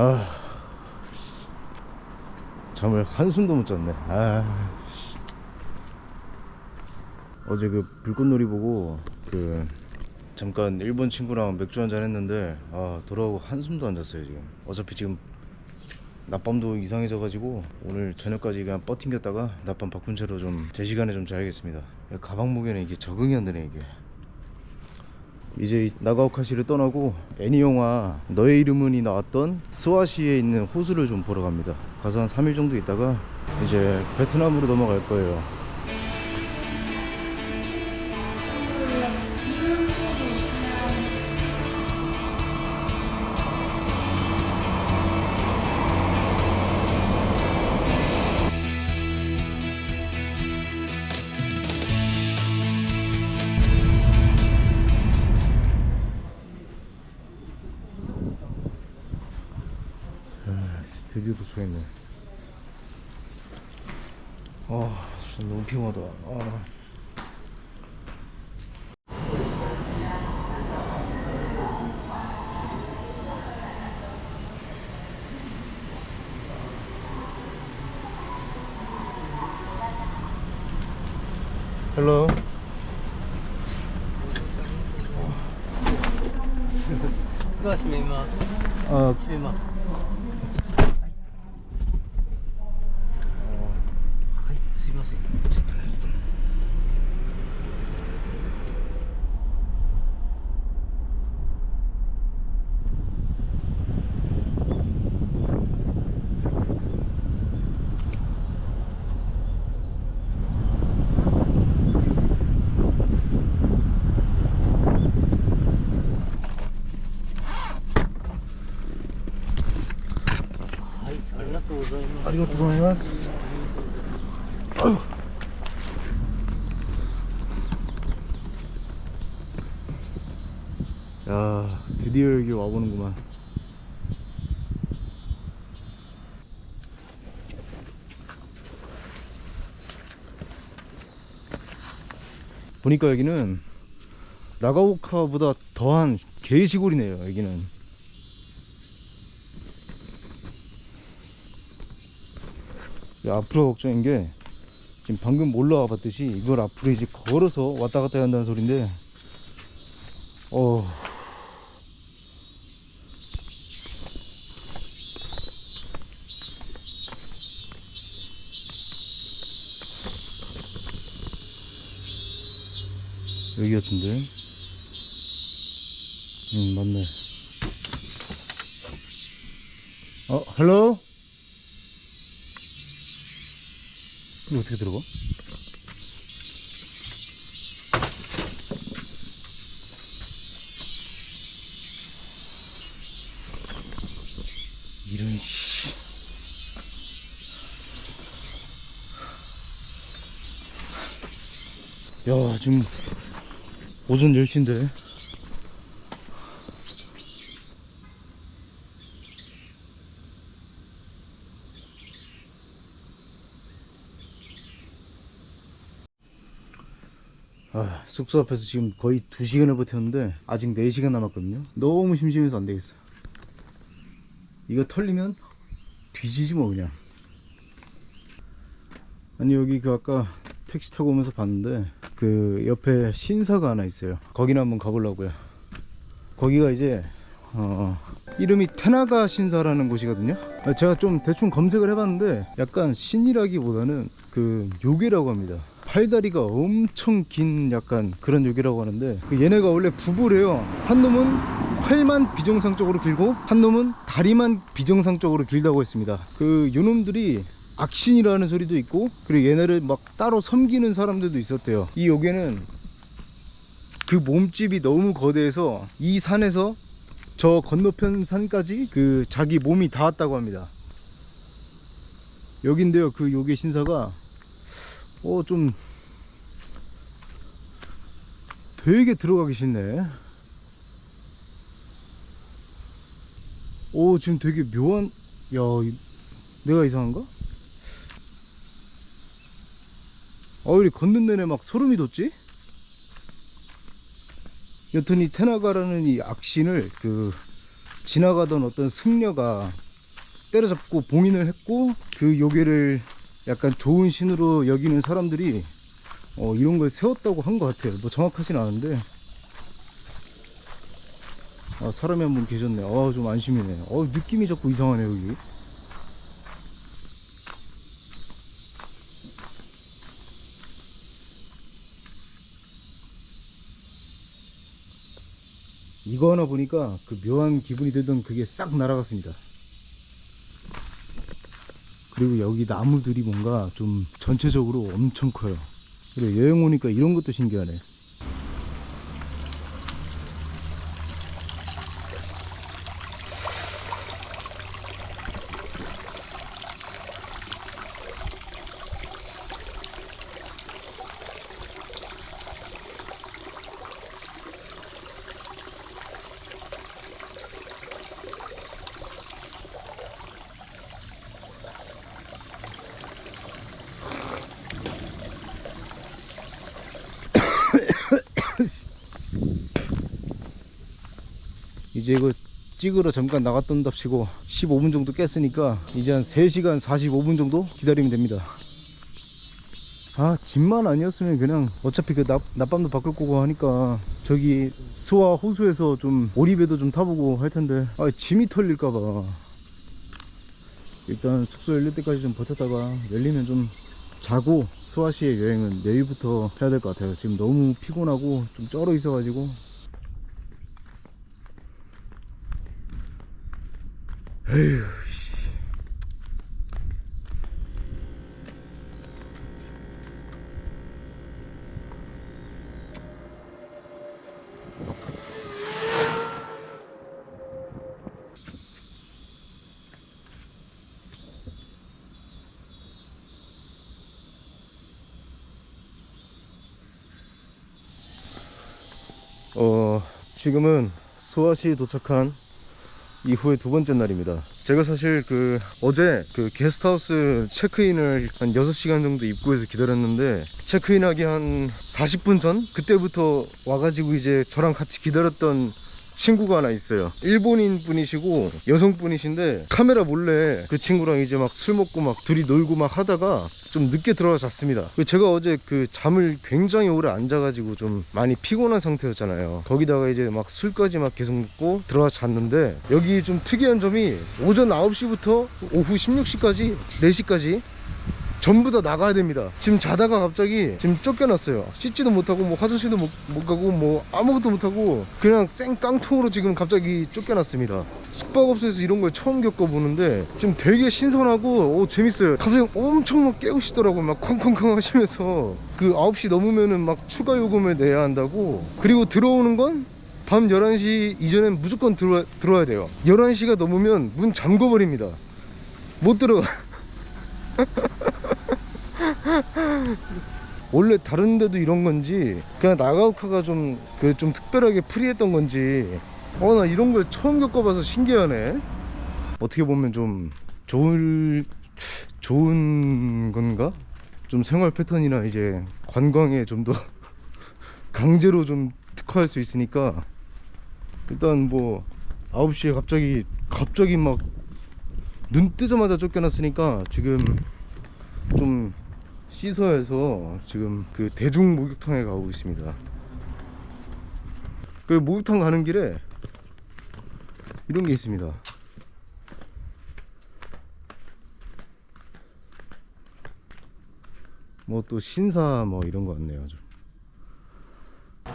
아 잠을 한숨도 못 잤네. 아 씨. 어제 그 불꽃놀이 보고 그 잠깐 일본 친구랑 맥주 한잔 했는데 아 돌아오고 한숨도 안 잤어요 지금. 어차피 지금 낮밤도 이상해져 가지고 오늘 저녁까지 그냥 버팅겼다가 낮밤 바꾼 채로 좀 제 시간에 좀 자야겠습니다. 가방 무게는 이게 적응이 안 되네 이게 이제 이 나가오카시를 떠나고 애니 영화 너의 이름은이 나왔던 스와시에 있는 호수를 좀 보러 갑니다. 가서 한 3일 정도 있다가 이제 베트남으로 넘어갈 거예요. 피곤하다. 아. 헬로. ドア閉めます 아, 閉めます ありがとうございます 아, ありがとうございます。 야, 드디어 여기 와보는구만. 보니까 여기는 나가오카보다 더한 개시골이네요, 여기는. 앞으로 걱정인 게 지금 방금 올라와 봤듯이 이걸 앞으로 이제 걸어서 왔다 갔다 한다는 소린데 어. 여기 같은데? 음 맞네. 어 헬로 이거 어떻게 들어가? 이런 씨. 야, 지금 오전 10시인데. 아, 숙소 앞에서 지금 거의 2시간을 버텼는데 아직 4시간 남았거든요. 너무 심심해서 안 되겠어. 이거 털리면 뒤지지 뭐 그냥. 아니 여기 그 아까 택시 타고 오면서 봤는데 그 옆에 신사가 하나 있어요. 거기는 한번 가보려고요. 거기가 이제 어, 이름이 테나가 신사라는 곳이거든요. 아, 제가 좀 대충 검색을 해봤는데 약간 신이라기보다는 그 요괴라고 합니다. 팔다리가 엄청 긴 약간 그런 요괴라고 하는데 그 얘네가 원래 부부래요. 한 놈은 팔만 비정상적으로 길고 한 놈은 다리만 비정상적으로 길다고 했습니다. 그 요놈들이 악신이라는 소리도 있고 그리고 얘네를 막 따로 섬기는 사람들도 있었대요. 이 요괴는 그 몸집이 너무 거대해서 이 산에서 저 건너편 산까지 그 자기 몸이 닿았다고 합니다. 여긴데요. 그 요괴 신사가 어 좀 되게 들어가기 싫네. 오 지금 되게 묘한 야 이- 내가 이상한가? 어 우리 걷는 내내 막 소름이 돋지? 여튼 이 테나가라는 이 악신을 그 지나가던 어떤 승려가 때려잡고 봉인을 했고 그 요괴를 약간 좋은 신으로 여기는 사람들이 어, 이런 걸 세웠다고 한 것 같아요. 뭐 정확하진 않은데 아, 사람이 한 분 계셨네. 아, 좀 안심이네. 어, 느낌이 자꾸 이상하네 여기. 이거 하나 보니까 그 묘한 기분이 들던 그게 싹 날아갔습니다. 그리고 여기 나무들이 뭔가 좀 전체적으로 엄청 커요. 그리고 여행 오니까 이런 것도 신기하네. 이제 이거 찍으러 잠깐 나갔던 답치고 15분 정도 깼으니까 이제 한 3시간 45분 정도 기다리면 됩니다. 아 집만 아니었으면 그냥 어차피 그 낮, 낮밤도 바꿀 거고 하니까 저기 스와 호수에서 좀 오리배도 좀 타보고 할 텐데. 아 짐이 털릴까봐. 일단 숙소 열릴 때까지 좀 버텼다가 열리면 좀 자고 스와시의 여행은 내일부터 해야 될 것 같아요. 지금 너무 피곤하고 좀 쩔어 있어 가지고 에휴 씨. 어, 지금은 소아시에 도착한 이후에 두 번째 날입니다. 제가 사실 그 어제 그 게스트하우스 체크인을 한 6시간 정도 입구에서 기다렸는데 체크인하기 한 40분 전 그때부터 와가지고 이제 저랑 같이 기다렸던 친구가 하나 있어요. 일본인 분이시고 여성분이신데 카메라 몰래 그 친구랑 이제 막 술 먹고 막 둘이 놀고 막 하다가 좀 늦게 들어가 잤습니다. 그 제가 어제 그 잠을 굉장히 오래 안 자가지고 좀 많이 피곤한 상태였잖아요. 거기다가 이제 막 술까지 막 계속 먹고 들어가 잤는데 여기 좀 특이한 점이 오전 9시부터 오후 16시까지 4시까지 전부 다 나가야 됩니다. 지금 자다가 갑자기 지금 쫓겨났어요. 씻지도 못하고 뭐 화장실도 못, 못 가고 뭐 아무것도 못하고 그냥 생 깡통으로 지금 갑자기 쫓겨났습니다. 숙박업소에서 이런 걸 처음 겪어보는데 지금 되게 신선하고 오, 재밌어요. 갑자기 엄청 막 깨우시더라고요. 막 쾅쾅쾅 하시면서 그 9시 넘으면은 막 추가 요금을 내야 한다고 그리고 들어오는 건밤 11시 이전엔 무조건 들어와, 들어와야 돼요. 11시가 넘으면 문 잠궈버립니다. 못 들어가. 원래 다른 데도 이런 건지 그냥 나가오카가 좀 그 좀 특별하게 프리했던 건지. 어 나 이런 걸 처음 겪어봐서 신기하네. 어떻게 보면 좀 좋을 좋은 건가? 좀 생활 패턴이나 이제 관광에 좀 더 강제로 좀 특화할 수 있으니까. 일단 뭐 9시에 갑자기 갑자기 막 눈 뜨자마자 쫓겨났으니까 지금 좀 씻어야 해서 지금 그 대중 목욕탕에 가고 있습니다. 그 목욕탕 가는 길에 이런 게 있습니다. 뭐 또 신사 뭐 이런 거 같네요. 좀.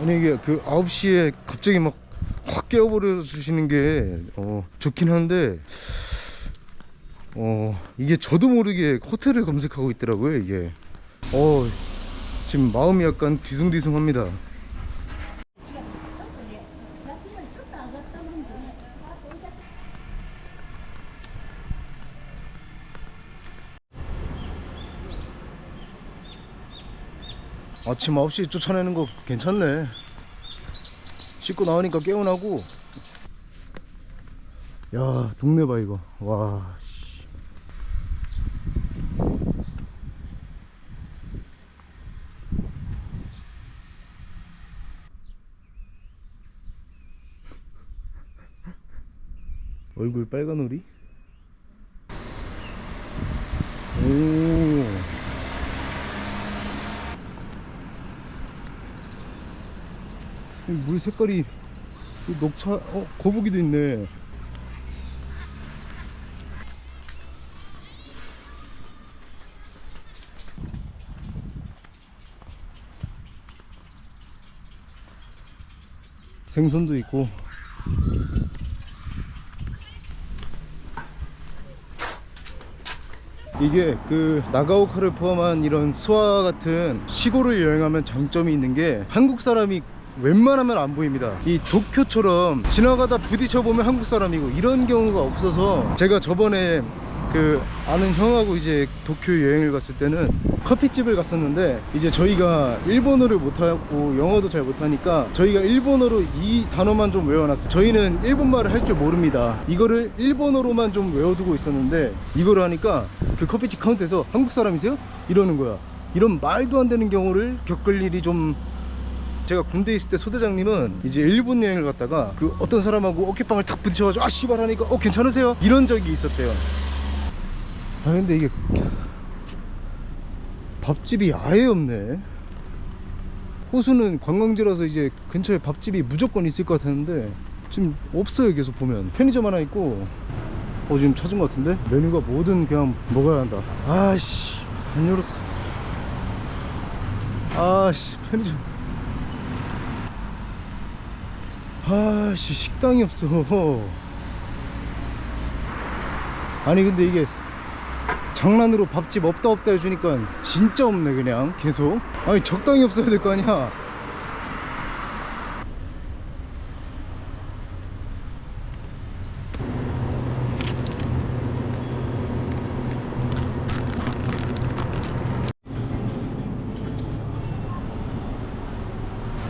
아니 이게 그 9시에 갑자기 막 확 깨워버려 주시는 게 어, 좋긴 한데 어 이게 저도 모르게 호텔을 검색하고 있더라고요 이게. 어 지금 마음이 약간 뒤숭뒤숭합니다. 아침 9시에 쫓아내는 거 괜찮네. 씻고 나오니까 깨어나고. 야 동네 봐 이거. 와 얼굴 빨간 오리? 오. 물 색깔이 녹차, 어, 거북이도 있네. 생선도 있고 이게 그 나가오카를 포함한 이런 스와 같은 시골을 여행하면 장점이 있는 게 한국 사람이 웬만하면 안 보입니다. 이 도쿄처럼 지나가다 부딪혀 보면 한국 사람이고 이런 경우가 없어서 제가 저번에 그 아는 형하고 이제 도쿄 여행을 갔을 때는 커피집을 갔었는데 이제 저희가 일본어를 못하고 영어도 잘 못하니까 저희가 일본어로 이 단어만 좀 외워놨어요 저희는 일본말을 할 줄 모릅니다 이거를 일본어로만 좀 외워두고 있었는데 이거를 하니까 그 커피집 카운터에서 한국 사람이세요? 이러는 거야 이런 말도 안 되는 경우를 겪을 일이 좀 제가 군대에 있을 때 소대장님은 이제 일본 여행을 갔다가 그 어떤 사람하고 어깨빵을 탁 부딪혀가지고 아 씨발 하니까 어 괜찮으세요? 이런 적이 있었대요 아 근데 이게 밥집이 아예 없네. 호수는 관광지라서 이제 근처에 밥집이 무조건 있을 것 같았는데 지금 없어요 계속 보면. 편의점 하나 있고 어 지금 찾은 것 같은데? 메뉴가 뭐든 그냥 먹어야 한다. 아씨 안 열었어. 아씨 편의점. 아씨 식당이 없어. 아니 근데 이게 장난으로 밥집 없다 없다 해주니까 진짜 없네 그냥. 계속. 아니 적당히 없어야 될 거 아니야.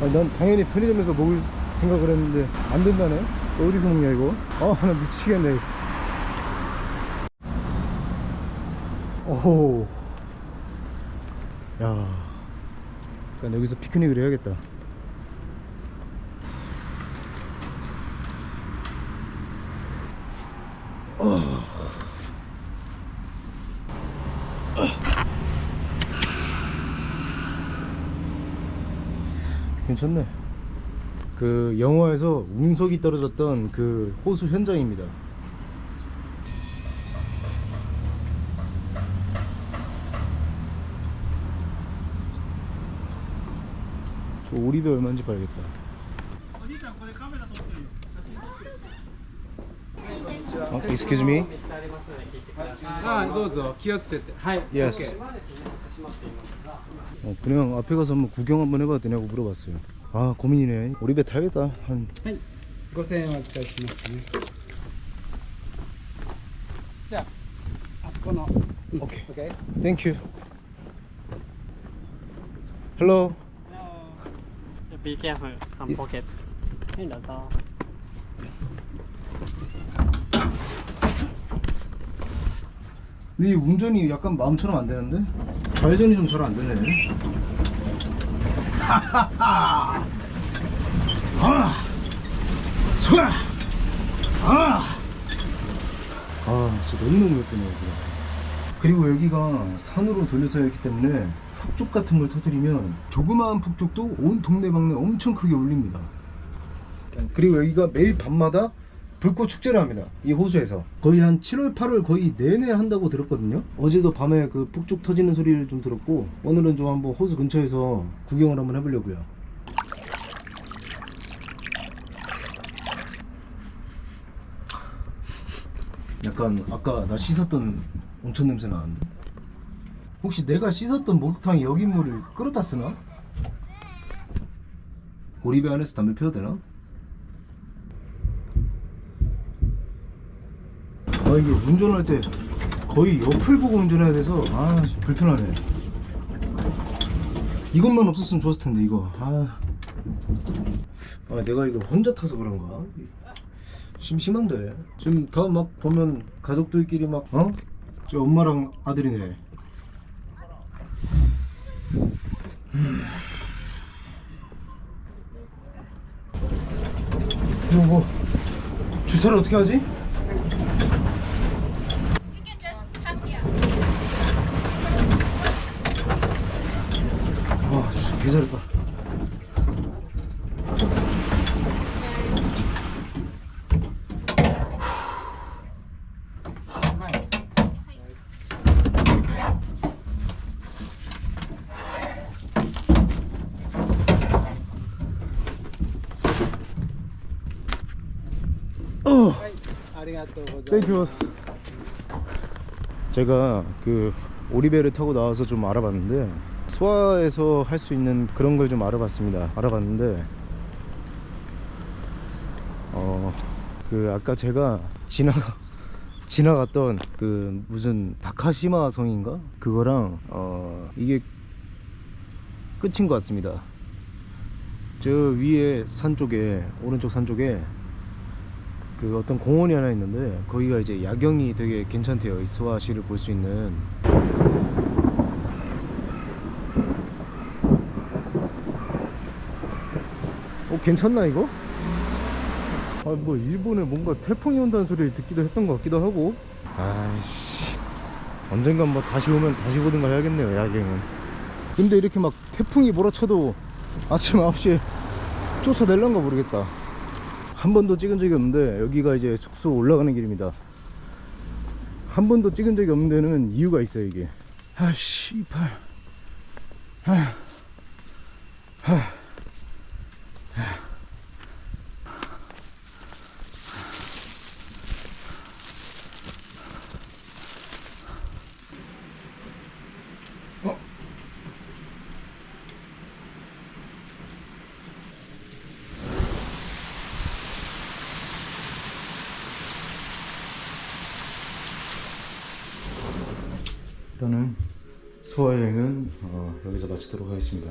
아니, 난 당연히 편의점에서 먹을 생각을 했는데 안 된다네. 어디서 먹냐 이거? 아나 미치겠네 오호 야. 약간 여기서 피크닉을 해야겠다. 어. 괜찮네. 그 영화에서 운석이 떨어졌던 그 호수 현장입니다 오리배 얼마인지 봐야겠다. 어, excuse me. はい、どうぞ気をつけて。はい。 Yes. 어, 그냥 앞에 가서 한번 구경 한번 해봐도 되냐고 물어봤어요. 아 고민이네. 오리배 타야겠다. 한 はい。5000円お預かりしますね。じゃあ、あそこの。 오케이. OK。 Thank you. Hello. be careful. I'm pocket. And that's all. 근데 이 운전이 약간 마음처럼 안 되는데? 좌회전이 좀 잘 안 되네. 하하하! 아! 수아! 아! 아, 진짜 너무너무 예쁘네요, 그냥. 그리고 여기가 산으로 둘러싸여 있기 때문에 폭죽 같은 걸 터뜨리면 조그마한 폭죽도 온 동네방네 엄청 크게 울립니다. 그리고 여기가 매일 밤마다 불꽃 축제를 합니다. 이 호수에서 거의 한 7월, 8월 거의 내내 한다고 들었거든요. 어제도 밤에 그 폭죽 터지는 소리를 좀 들었고 오늘은 좀 한번 호수 근처에서 구경을 한번 해보려고요. 약간 아까 나 씻었던 온천 냄새 나는데 혹시 내가 씻었던 목욕탕이 여기 물을 끌어다 쓰나? 오리배 안에서 담배 피워도 되나? 아 이게 운전할 때 거의 옆을 보고 운전해야 돼서 아 불편하네 이것만 없었으면 좋았을 텐데 이거 아, 아 내가 이거 혼자 타서 그런가 심심한데 지금 다 막 보면 가족들끼리 막 어? 저 엄마랑 아들이네 음. 이거 뭐 주차를 어떻게 하지? Here. 아, 진짜 개잘했다. 아리가또 고자이마스. 제가 그 오리배를 타고 나와서 좀 알아봤는데 스와에서 할 수 있는 그런 걸 좀 알아봤습니다. 알아봤는데 어 그 아까 제가 지나가 지나갔던 그 무슨 다카시마 성인가 그거랑 어 이게 끝인 것 같습니다. 저 위에 산 쪽에 오른쪽 산 쪽에 그 어떤 공원이 하나 있는데 거기가 이제 야경이 되게 괜찮대요. 이 스와시를 볼 수 있는. 어 괜찮나 이거? 아 뭐 일본에 뭔가 태풍이 온다는 소리를 듣기도 했던 것 같기도 하고. 아이씨. 언젠간 뭐 다시 오면 다시 보든가 해야겠네요 야경은. 근데 이렇게 막 태풍이 몰아쳐도 아침 9시에 쫓아낼란가 모르겠다. 한 번도 찍은 적이 없는데 여기가 이제 숙소 올라가는 길입니다. 한 번도 찍은 적이 없는 데는 이유가 있어요 이게. 아 씨발. 아. 아. 일단은 수화 여행은 어, 여기서 마치도록 하겠습니다.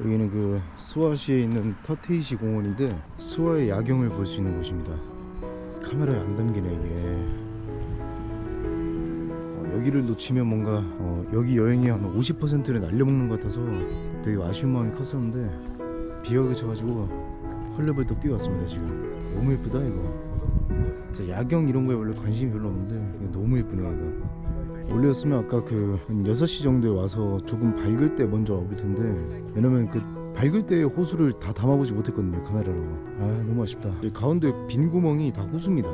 여기는 그 스와시에 있는 터테이시 공원인데 스와의 야경을 볼 수 있는 곳입니다. 카메라에 안 담기네 이게. 어, 여기를 놓치면 뭔가 어, 여기 여행이 한 50%를 날려먹는 것 같아서 되게 아쉬운 마음이 컸었는데 비가 그쳐가지고 헐레벌떡 뛰어왔습니다 지금. 너무 예쁘다 이거. 야경 이런 거에 원래 관심이 별로 없는데 너무 예쁘네요 이거 원래였으면 아까 그 한 6시 정도에 와서 조금 밝을 때 먼저 와볼 텐데 왜냐면 그 밝을 때 호수를 다 담아보지 못했거든요 카메라로. 아 너무 아쉽다. 이 가운데 빈 구멍이 다 호수입니다